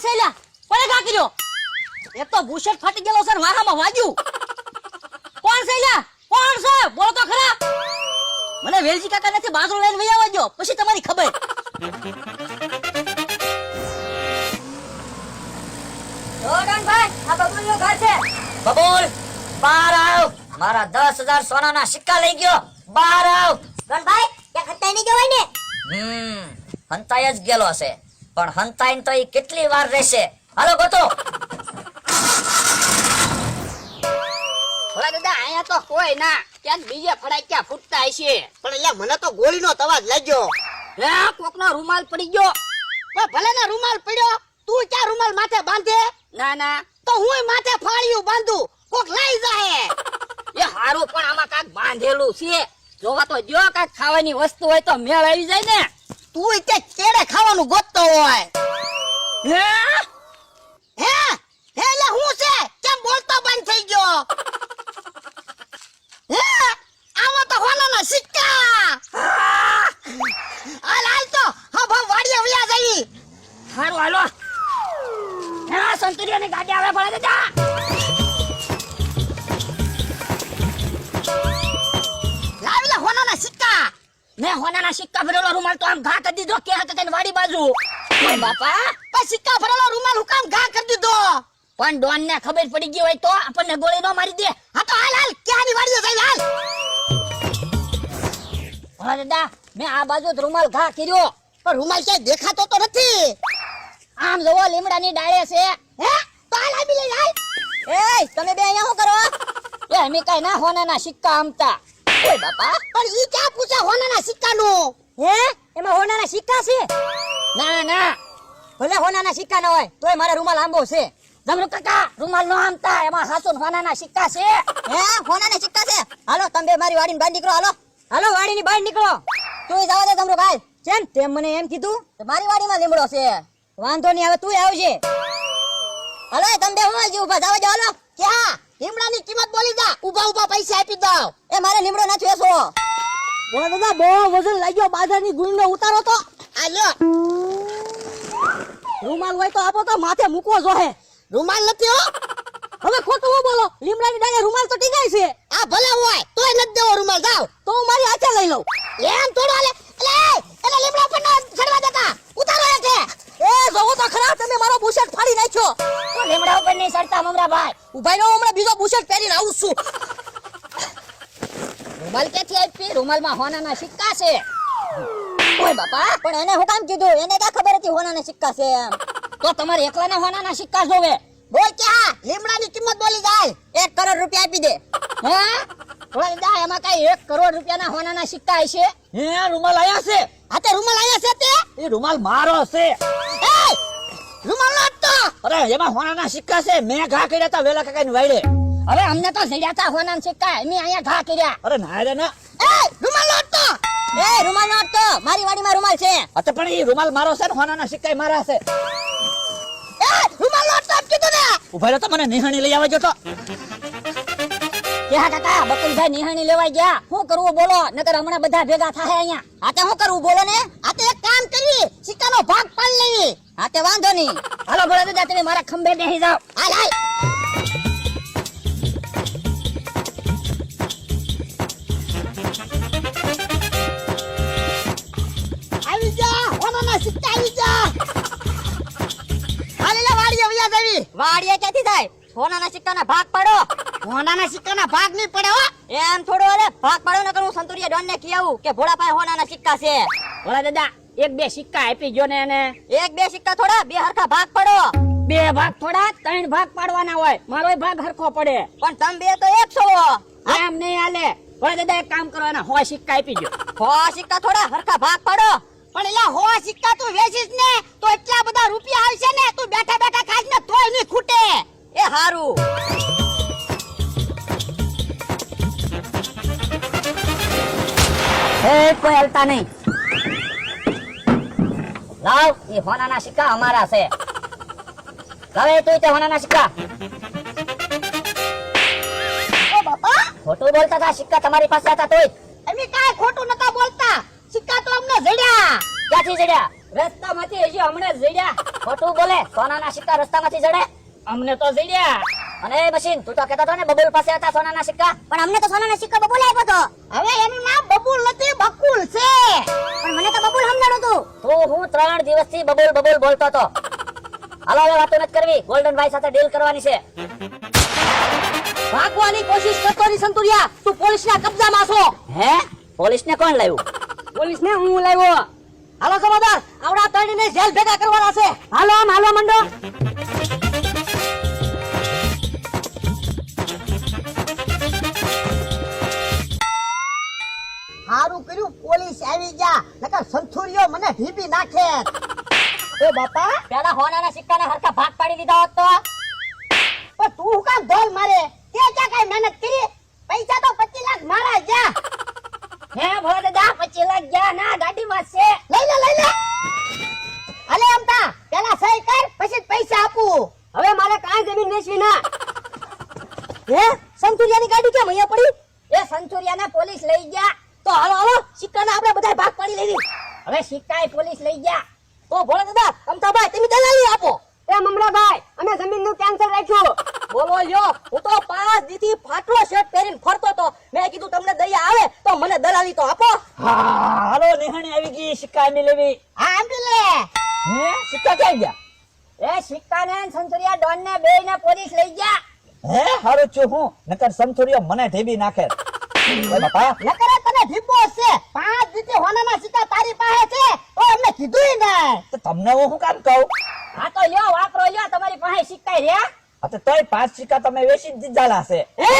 કોણ છે લ્યા કોણે ઘા કર્યો? એક તો બુશર્ટ ફાટી ગયેલો છે ને વાહામાં વાગ્યું. કોણ છે લ્યા કોણ છે? બોલો તો ખરા. મને વેલજી કાકા નથી બાજરો લઈને વહી આવજો. પછી તમારી ખબર. રોડનભાઈ આ બબુલનું ઘર છે. બબુલ બહાર આવ. મારા દસ હજાર સોનાના સિક્કા લઈ ગયો. બહાર આવ. ગણભાઈ ત્યાં ખતાઈ નહીં જવાય ને? હમ હંતાઈ જ ગયેલો છે. પણ હંતાઈને તો એ કેટલી વાર રહેશે? હાલો ગોતો. ભલા દાદા અહીંયા તો કોઈ ના. ક્યાંક બીજે ફડાક્યા ફૂટતા હશે. પણ એટલે મને તો ગોળીનો તવાજ લાગ્યો. હે કોકનો રૂમાલ પડી ગયો. પણ ભલે ને રૂમાલ પડ્યો. તું ક્યાં રૂમાલ માથે બાંધે? ના ના. તો હું માથે ફાળ્યું બાંધું. કોક લઈ જાય એ હારું પણ આમાં કાંક બાંધેલું છે. જોવા તો જો કાંક ખાવાની વસ્તુ હોય તો મેળ આવી જાય ને. તું એ કેડે ખાવાનું ગોતતો હોય. હે? હે? હે એટલે હું છે? કેમ બોલતો બંધ થઈ ગયો? હે? આમાં તો હોનાના સિક્કા. હાલ હાલ તો. હા ભા વાડીએ વ્યા જઈ. હારું હાલો. હા સંતુરિયાની ગાડી આવે પડે દાદા મેં હોનાના સિક્કા ભરેલો રૂમાલ તો આમ ઘા કરી દીધો, કે હતા વાડી બાજુ? ઓય બાપા પણ સિક્કા ભરેલો રૂમાલ હું કામ ઘા કરી દીધો? પણ ડોન ને ખબર પડી ગઈ હોય તો આપણને ગોળી નો મારી દે. હા તો હાલ હાલ ક્યાંની વાડીએ જઈ હાલ. ભલા દાદા આ બાજુ રૂમાલ ઘા કર્યો. પણ રૂમાલ ક્યાંય દેખાતો તો નથી. આમ જોવો, લીમડાની ડાળે છે. હે? તો હાલ આવી લે હાલ. એ તમે બે અહીંયા શું કરો? એ, અમે કઈ ના હોનાના સિક્કા આમતા. હે? એમાં સિક્કા છે? ના જમરૂ તમે મારી વાડીની બહાર નીકળો, હાલો. હાલો, વાડીની બહાર નીકળો. તું જાવ દે તમરો ભાઈ કેમ? તેમ મને એમ કીધું મારી વાડીમાં લીમડો છે. વાંધો નહીં, હવે તું આવજે. હાલો તમે બે હું ઊભા, જાવ હાલો. ક્યાં? લીમડાની કિંમત બોલી જા. ઊભા ઊભા પૈસા આપી દઉં. એ મારે લીમડો નથી વેચવો. બોલો દાદા બહુ વજન લાગ્યો. બાજારની ગુણનો ઉતારો તો. આ લ્યો રૂમાલ હોય તો આપો તો માથે મૂકવો જોહે. રૂમાલ નથી હો. હવે ખોટું હું બોલો? લીમડાની ડાળે રૂમાલ તો ટીકાય છે. આ ભલે હોય તોય નથી દેવો રૂમાલ. જાવ તો હું મારી હાથે લઈ લઉં. એમ થોડો હાલે. એટલે એટલે લીમડા પર ન ચડવા દેતા. ઉતારો છે. એ જોવો તો ખરા તમે મારો બુશેટ ફાડી નાખ્યો. લીમડા ઉપર નહીં ચડતા મમરા ભાઈ. ઉભાઈ રહો હમણાં બીજો બુશર્ટ પહેરીને આવું છું. રૂમાલ ક્યાંથી આપી? રૂમાલમાં હોનાના સિક્કા છે. ઓય બાપા. પણ એને હું કામ કીધું? એને ક્યાં ખબર હતી હોનાના સિક્કા છે એમ? તો તમારે એકલાના હોનાના સિક્કા જોવે. બોલ ક્યાં? લીમડાની કિંમત બોલી જાય. એક કરોડ રૂપિયા આપી દે. હે? ભલા દાદા એમાં કઈ એક કરોડ રૂપિયાના હોનાના સિક્કા હશે? હે રૂમાલ આયા છે? આ તે રૂમાલ આયા છે તે? એ રૂમાલ મારો છે. એ! રૂમાલ અરે એમાં હોનાના સિક્કા છે. મેં ઘા કર્યા હતા વેલા કાકાની વાડે અરે અમને તો જડ્યા હતા હોનાના સિક્કા. એમ અહીંયા ઘા કર્યા. અરે ના રે ના. એ રૂમાલ નો તો એ રૂમાલ નો તો મારી વાડીમાં રૂમાલ છે. અતે પણ એ રૂમાલ મારો છે ને હોનાના સિક્કા મારા છે. એ રૂમાલ નો તો કીધું ને ઊભા રહ્યો તો મને નિહાણી લઈ આવજો તો. ભેગા થાય શું કરવું બોલો ને? આ એક કામ કરીએ સિક્કાનો ભાગ પાડી લેવી આ વાંધો નહીં. મારા આવી જા હોનાના સિક્કા આવી જા. હાલ એટલે વાડીએ વ્યા દેવી વાડીએ ક્યાંથી થાય સોનાના સિક્કાના ભાગ હોનાના સિક્કાના ભાગ નહીં પડે હો. એમ થોડો અરે ભાગ પાડો ને કરું સંતુરિયા ડોન ને કી આવું કે ભોળા પાસે હોનાના સિક્કા છે. ભોળા દાદા એક બે સિક્કા આપી જો ને એને. એક બે સિક્કા થોડા બે હરખા ભાગ પાડો. બે ભાગ થોડા ત્રણ ભાગ પાડવાના હોય. મારો ભાગ હરખો પડે. પણ તમે બે તો એક છો. એમ નહીં હાલે. ભોળા દાદા એક કામ કરો એના હો સિક્કા આપી જો હો સિક્કા થોડા હરખા ભાગ પાડો. પણ એલા હો સિક્કા તું વેચીશ ને તો એટલા બધા રૂપિયા આવશે ને તું બેઠા બેઠા ખાઈશ ને તોય નહીં ખૂટે. એ હારું. એ કોઈ હલતા નહીં. લાવ એ હોનાના સિક્કા અમારા છે. લાવે તું તે હોનાના સિક્કા. ખોટું બોલતા હતા સિક્કા તમારી પાસે હતા તોય. અમે કાંઈ ખોટું નતા બોલતા. સિક્કા તો અમને જડ્યા. ક્યાંથી જડ્યા? રસ્તામાંથી હજી હમણાં જડ્યા. ખોટું બોલે સોનાના સિક્કા રસ્તામાંથી જડે. અમને તો જડ્યા. અને મશીન તું તો કહેતો હતો ને બબુલ પાસે હતા સોનાના સિક્કા. પણ અમને તો સોનાના સિક્કા બબુલ આપ્યો તો. હવે ત્રણ દિવસથી બબુલ બબુલ બોલતો હતો. હાલો હવે વાતો નથી કરવી. ગોલ્ડન ભાઈ સાથે ડીલ કરવાની છે. ભાગવાની કોશિશ કરતો ની સંતુરિયા. તું પોલીસ ના કબજામાં છો. હે? પોલીસ ને કોણ લાવ્યું? પોલીસ ને હું લાવ્યો. હાલો સમાદાર આવડા ત્રણને જેલ ભેગા કરવાના છે. હાલો હાલો મંડો. મને ઢીબી નાખે. એ બાપા. પેલા હોનાના સિક્કાના હરખા ભાગ પાડી દીધા હોત તો? પણ તું હું કામ ઢોલ મારે? તે ક્યાં કઈ મહેનત કરી? પૈસા તો પચીસ લાખ મારા ગયા. હે ભોળા દાદા પચીસ લાખ ગયા. ના ગાડીમાં છે. લઈ લે લઈ લે. અલે અમતા પેલા સહી કર પછી પૈસા આપું. હવે મારે કાંઈ જમીન વેચવી ના. હે સંતુરિયાની ગાડી કેમ અહીંયા પડી એ સંચુરિયાને પોલીસ લઈ ગયા તો હાલો હાલો સિક્કાના આપણે બધા ભાગ પાડી લેવી હવે સિક્કાએ પોલીસ લઈ તો ભોળા દાદા અમતાભાઈ તમે દલાલી આપો. એ મમરાભાઈ અમે જમીનનું કેન્સલ રાખ્યું. બોલો લ્યો હું તો પાંચ દીથી ફાટલો શર્ટ પહેરીને ફરતો તો મેં કીધું તમને દયા આવે તો મને દલાલી તો આપો. હાલો નિહાણી આવી ગઈ સિક્કા એમની લેવી. હા આંબી લે. હે સિક્કા ક્યાં ગયા? એ સિક્કા ને સંસુરિયા ડોન ને બે ને પોલીસ લઈ ગયા. હે હારો છું હું. નકર સંસુરિયો મને ઢેબી નાખે. નકરે તને ઢીપો છે પાંચ દીથી હોનાના સિક્કા તારી પાસે છે. કીધું ના તો તમને હું શું કામ કહું? હા તો લ્યો વાપરો લ્યો તમારી પાસે સિક્કા રહ્યા. આ તો તોય પાંચ સિક્કા તમે વેચી દીધા છે હે?